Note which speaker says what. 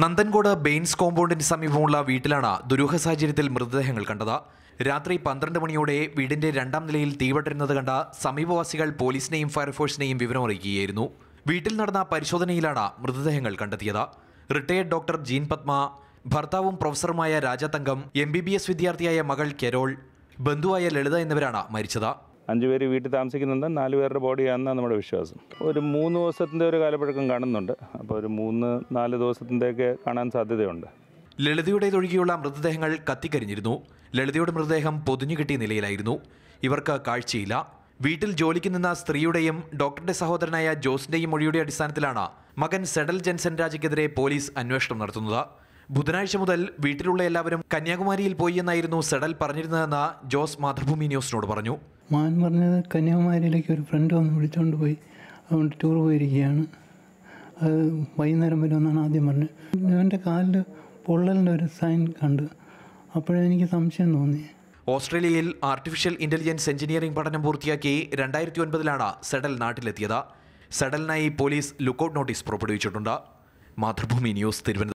Speaker 1: Nanthancode Baynes കോമ്പൗണ്ടിന് സമീപമുള്ള വീട്ടിലാണ് ദുരൂഹ സാഹചര്യത്തിൽ മൃതദേഹങ്ങൾ കണ്ടത്. രാത്രി പന്ത്രണ്ട് മണിയോടെ വീടിന്റെ രണ്ടാം നിലയിൽ തീവട്ടിരുന്നത് കണ്ട സമീപവാസികൾ പോലീസിനെയും ഫയർഫോഴ്സിനെയും വിവരമറിയിക്കുകയായിരുന്നു. വീട്ടിൽ നടന്ന പരിശോധനയിലാണ് മൃതദേഹങ്ങൾ കണ്ടെത്തിയത്. റിട്ടയേർഡ് ഡോക്ടർ ജീൻ പത്മ ഭർത്താവും പ്രൊഫസറുമായ Rajathangam M B B S വിദ്യാർത്ഥിയായ മകൾ കെരോൾ ബന്ധുവായ ലളിത എന്നിവരാണ് മരിച്ചത്.
Speaker 2: അഞ്ച് പേര് വീട്ടിൽ താമസിക്കുന്നുണ്ട്. നാല് പേരുടെ ബോഡി ബോഡിയാണെന്നാണ് നമ്മുടെ വിശ്വാസം. ഒരു മൂന്ന് ദിവസത്തിന്റെ ഒരു കാലപ്പഴക്കം കാണുന്നുണ്ട്. അപ്പോൾ ഒരു മൂന്ന് നാല് ദിവസത്തിന്റെയൊക്കെ കാണാൻ സാധ്യതയുണ്ട്.
Speaker 1: ലളിതയുടേതൊഴികെയുള്ള മൃതദേഹങ്ങൾ കത്തിക്കരിഞ്ഞിരുന്നു. ലളിതയുടെ മൃതദേഹം പൊതിഞ്ഞു കിട്ടിയ നിലയിലായിരുന്നു. ഇവർക്ക് കാഴ്ചയില്ല. വീട്ടിൽ ജോലിക്ക് നിന്ന സ്ത്രീയുടെയും ഡോക്ടറുടെ സഹോദരനായ ജോസിന്റെയും മൊഴിയുടെ അടിസ്ഥാനത്തിലാണ് മകൻ സെഡൽ ജെൻസൻ രാജയ്ക്കെതിരെ പോലീസ് അന്വേഷണം നടത്തുന്നത്. ബുധനാഴ്ച മുതൽ വീട്ടിലുള്ള എല്ലാവരും കന്യാകുമാരിയിൽ പോയി എന്നായിരുന്നു സെഡൽ പറഞ്ഞിരുന്നതെന്ന് ജോസ് മാതൃഭൂമി ന്യൂസിനോട് പറഞ്ഞു.
Speaker 3: മാൻ പറഞ്ഞത് കന്യാകുമാരിയിലേക്ക് ഒരു ഫ്രണ്ട് വന്ന് വിളിച്ചുകൊണ്ട് പോയി. അതുകൊണ്ട് ടൂർ പോയിരിക്കുകയാണ്. അത് വൈകുന്നേരം വരുമെന്നാണ് ആദ്യം പറഞ്ഞത്. അവന്റെ കാലിൽ പൊള്ളലിന്റെ ഒരു സൈൻ കണ്ട് അപ്പോഴെനിക്ക് സംശയം തോന്നി.
Speaker 1: ഓസ്ട്രേലിയയിൽ ആർട്ടിഫിഷ്യൽ ഇന്റലിജൻസ് എഞ്ചിനീയറിംഗ് പഠനം പൂർത്തിയാക്കി രണ്ടായിരത്തി ഒൻപതിലാണ് സെഡൽ നാട്ടിലെത്തിയത്. സെഡലിനായി പോലീസ് ലുക്കൌട്ട് നോട്ടീസ് പുറപ്പെടുവിച്ചിട്ടുണ്ട്. മാതൃഭൂമി ന്യൂസ് തിരുവനന്തപുരം.